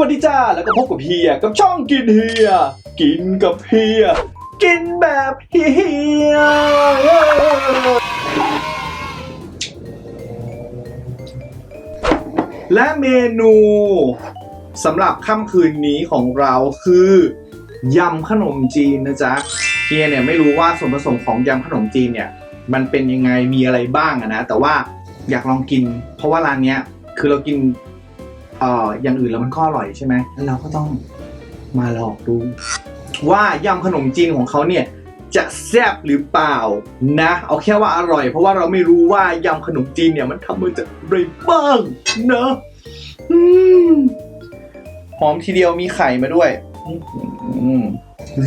วัสดีจ้า แล้วก็พบกับเฮียกับช่องกินเฮีย กินกับเฮีย กินแบบเฮีย และเมนูสำหรับค่ำคืนนี้ของเราคือยำขนมจีนนะจ๊ะเฮียเนี่ยไม่รู้ว่าส่วนผสมของยำขนมจีนเนี่ย มันเป็นยังไงมีอะไรบ้างอะนะ แต่ว่าอยากลองกิน เพราะว่าร้านเนี้ยคือเรากิน เอ่ออย่างอื่นแล้วมันก็อร่อยใช่ไหมแล้วเราก็ต้องมาลองดู ว่ายำขนมจีนของเขาเนี่ยจะแซ่บหรือเปล่านะ เอาแค่ว่าอร่อย เพราะว่าเราไม่รู้ว่ายำขนมจีนเนี่ยมันทำมาจากอะไรบ้างนะอืมหอมทีเดียวมีไข่มาด้วยอืม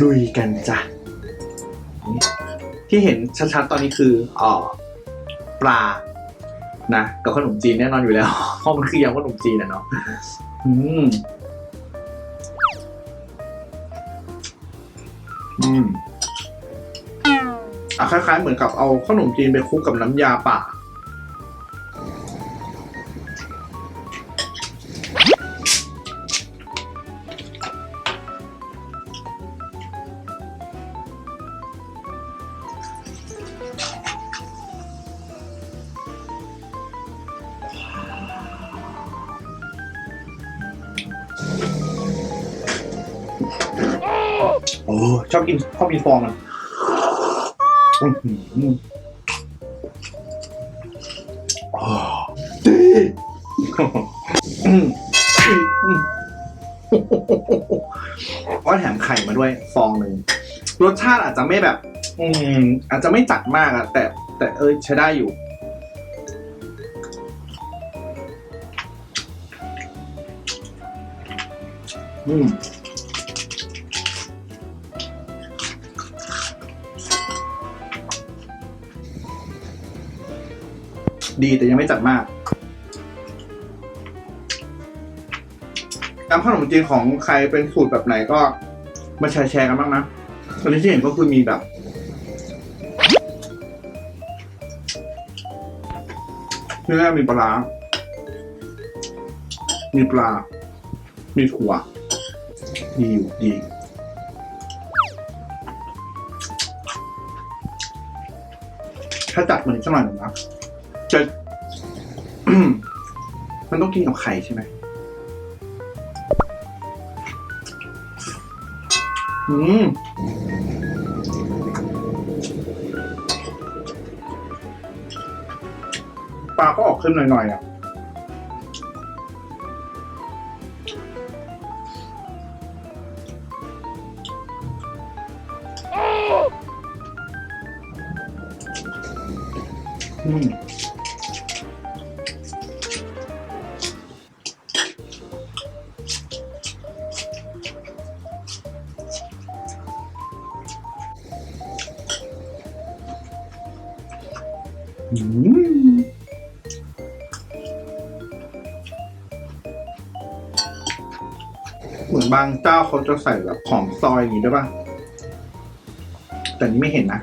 ลุยกันจ้ะ ที่เห็นชัดๆตอนนี้คืออ่อปลา นะกับขนมจีนแน่นอนอยู่แล้วเพราะมันคือยำขนมจีนนะเนาะอืมอืมอะคล้ายๆเหมือนกับเอาขนมจีนไปคลุกกับน้ำยาป่า อ้ชอบกินชอบกินฟองมันอื้อหืออ๋อดีอืมอืมก็แถมไข่มาด้วยฟองหนึ่งรสชาติอาจจะไม่แบบ อืมอาจจะไม่จัดมากอะแต่แต่เออใช้ได้อยู่อืม ดีแต่ยังไม่จัดมากน้ำขนมจีนของใครเป็นสูตรแบบไหนก็มาแชร์แชร์กันบ้างนะตอนนี้ที่เห็นก็คือมีแบบเนื้อมีปลา มีปลา มีถั่ว ดีอยู่ดีถ้าจัดมันอีกสักหน่อยหนึ่งนะ จะ มันต้องกินกับไข่ใช่ไหมอืมปลาก็ออกขึ้นหน่อยๆอะ เหมือนบางเจ้าเขาจะใส่แบบของซอยอย่างนี้ด้วยป่ะ แต่นี้ไม่เห็นนะ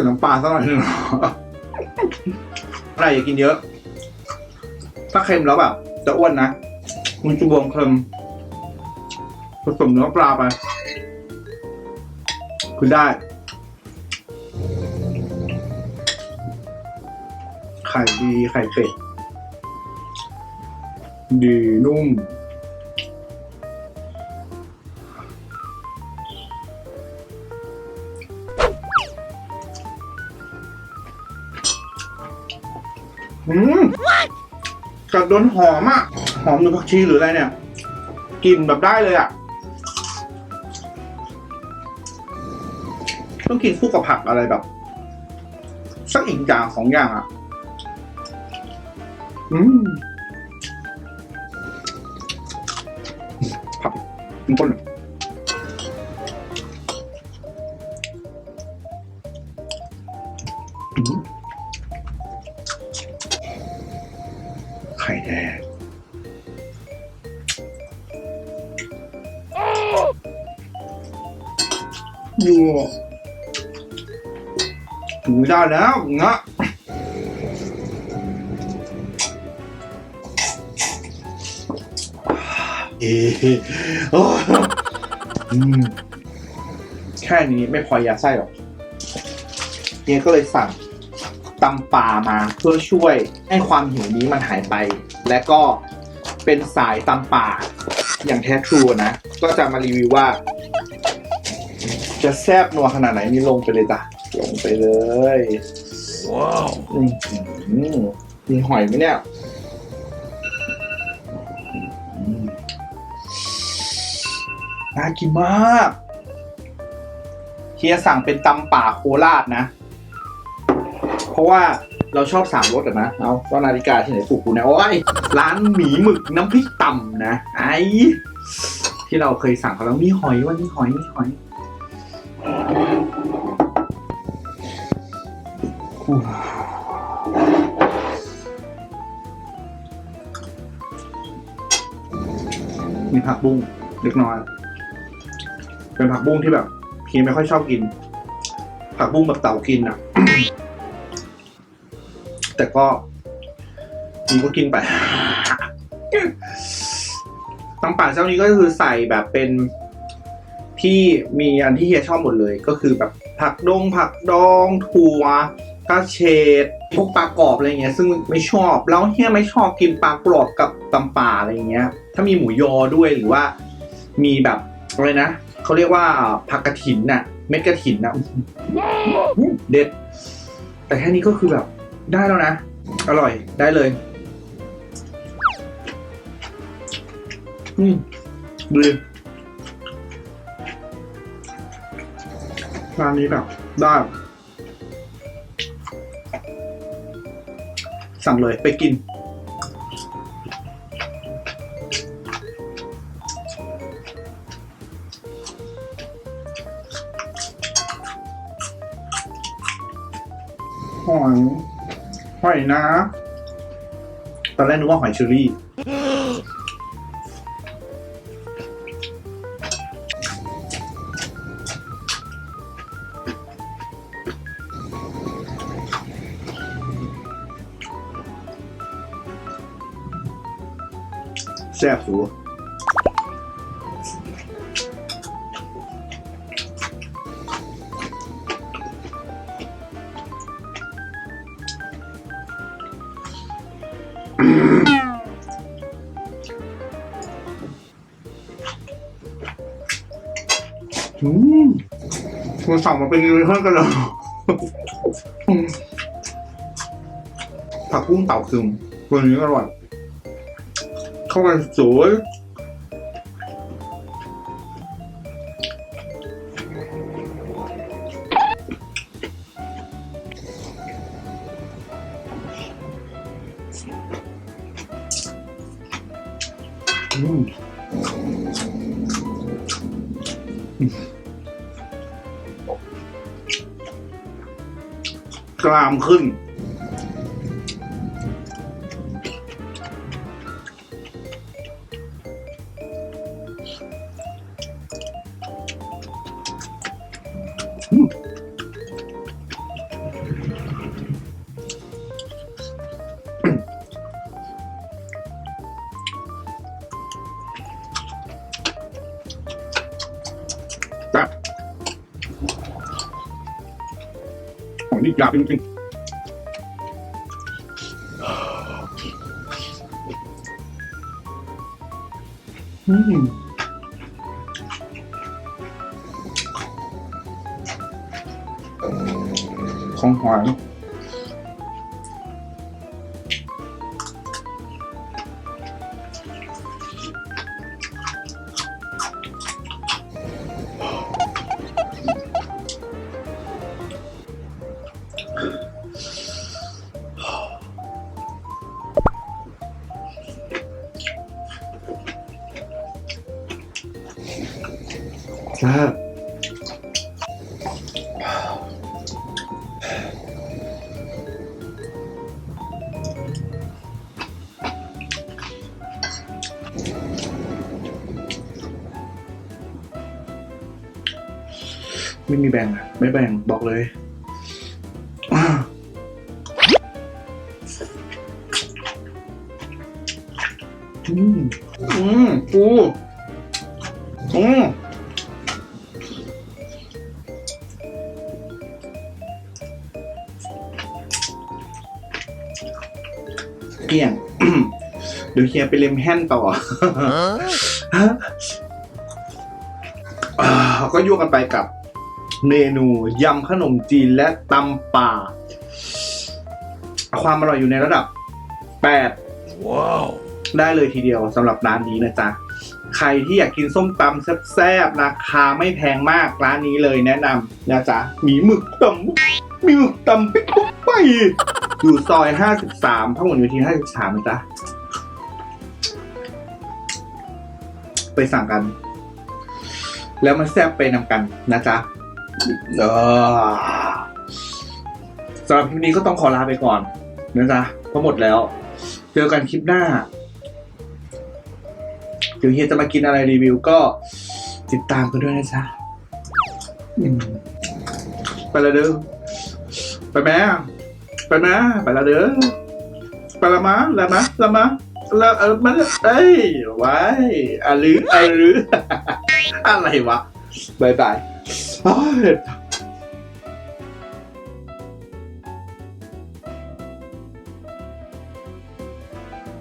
ส่น้ำปลาสักหน่อยหนึงอะไรอย่ากินเยอะ ถ้าเค็มแล้วแบบจะอ้วนนะ มันจะบวมเค็มผสมเนื้อปลาไปคือได้ ไข่ดีไข่เป็ด ดีนุ่ม อืมกัดโดนหอมอะ หอมหรือผักชีหรืออะไรเนี่ยกินแบบได้เลยอะ ต้องกินคู่กับผักอะไรแบบ สักอีกอย่างสองอย่างอะ อืมผักเป็นต้น อยู่อยู่ได้แล้วงะเอโอ้อืมแค่นี้ไม่พอยาไส้หรอกเนี่ยก็เลยสั่งตำป่ามาเพื่อช่วยให้ความหิวนี้มันหายไป และก็เป็นสายตำป่าอย่างแท้ทรูนะ ก็จะมารีวิวว่า จะแซบนัวขนาดไหนนี่ลงไปเลยจ้ะลงไปเลยว้าวอืมมีหอยไหมเนี่ยอืมน่ากินมากเฮียสั่งเป็นตำป่าโคราชนะ เพราะว่าเราชอบสามรสอะนะ เอาก็นาฬิกาที่ไหนปลูกกูนะ โอ้ย ร้านหมีหมึกน้ำพริกต่ำนะ ไอที่เราเคยสั่งเขาแล้วมีหอยวันนี้หอยมีหอย มีผักบุ้งเล็กน้อย เป็นผักบุ้งที่แบบพีไม่ค่อยชอบกิน ผักบุ้งแบบเต่ากินอะ แต่ก็พีก็กินไปตำป่าเจ้านี้ก็คือใส่แบบเป็นที่มีอันที่เฮียชอบหมดเลย ก็คือแบบผักดงผักดองถั่ว กระเฉดพวกปลากรอบอะไรเงี้ยซึ่งไม่ชอบแล้วเฮียไม่ชอบกินปลากรอบกับตำป่าอะไรเงี้ย ถ้ามีหมูยอด้วยหรือว่า มีแบบอะไรนะเขาเรียกว่าผักกระถินน่ะ เม็ดกระถินน่ะเด็ด แต่แค่นี้ก็คือแบบได้แล้วนะ อร่อยได้เลย อืมดีร้านนี้แบบได้ สั่งเลยไปกิน หอย หอยนะ ตอนแรกนึกว่าหอยเชอรี่ แซ่บสูอืมคุณสั่งมาเป็นเพื่อนกันเลยอืมผักบุ้งเต่าซึมตัวนี้อร่อยเข้ากันสวยอืมกรามขึ้น นี่ยากจริงๆอืม ข ไม่มีแบ่งอะไม่แบ่งบอกเลยอ่าอืม อืมปูอืมเกลี้ยงเดี๋ยวเฮียไปเล็มแห้นต่ออ่าก็ยั่วกันไปกับ เมนูยำขนมจีนและตำป่า ความอร่อยอยู่ในระดับ8ได้เลยทีเดียวสำหรับร้านนี้นะจ๊ะ ใครที่อยากกินส้มตำแซ่บๆราคาไม่แพงมากร้านนี้เลยแนะนำนะจ๊ะ มีหมึกตำมีหมึกตำปิ๊กปุ๊บไปอยู่ซอย 53พหลโยธิน53นะจ๊ะ ไปสั่งกัน แล้วมาแซ่บไปนำกันนะจ๊ะ เออสำหรับคลิปนี้ก็ต้องขอลาไปก่อนนะจ๊ะเพราะหมดแล้ว เจอกันคลิปหน้าเดี๋ยวเฮียจะมากินอะไรรีวิวก็ติดตามกันด้วยนะจ๊ะไปละเด้อไปแม่ไปแม่ไปละเด้อไปละมาละมาละมาละเออมันเอ้ยไว้อะลืออะลืออะไรวะบายบาย โอ้ย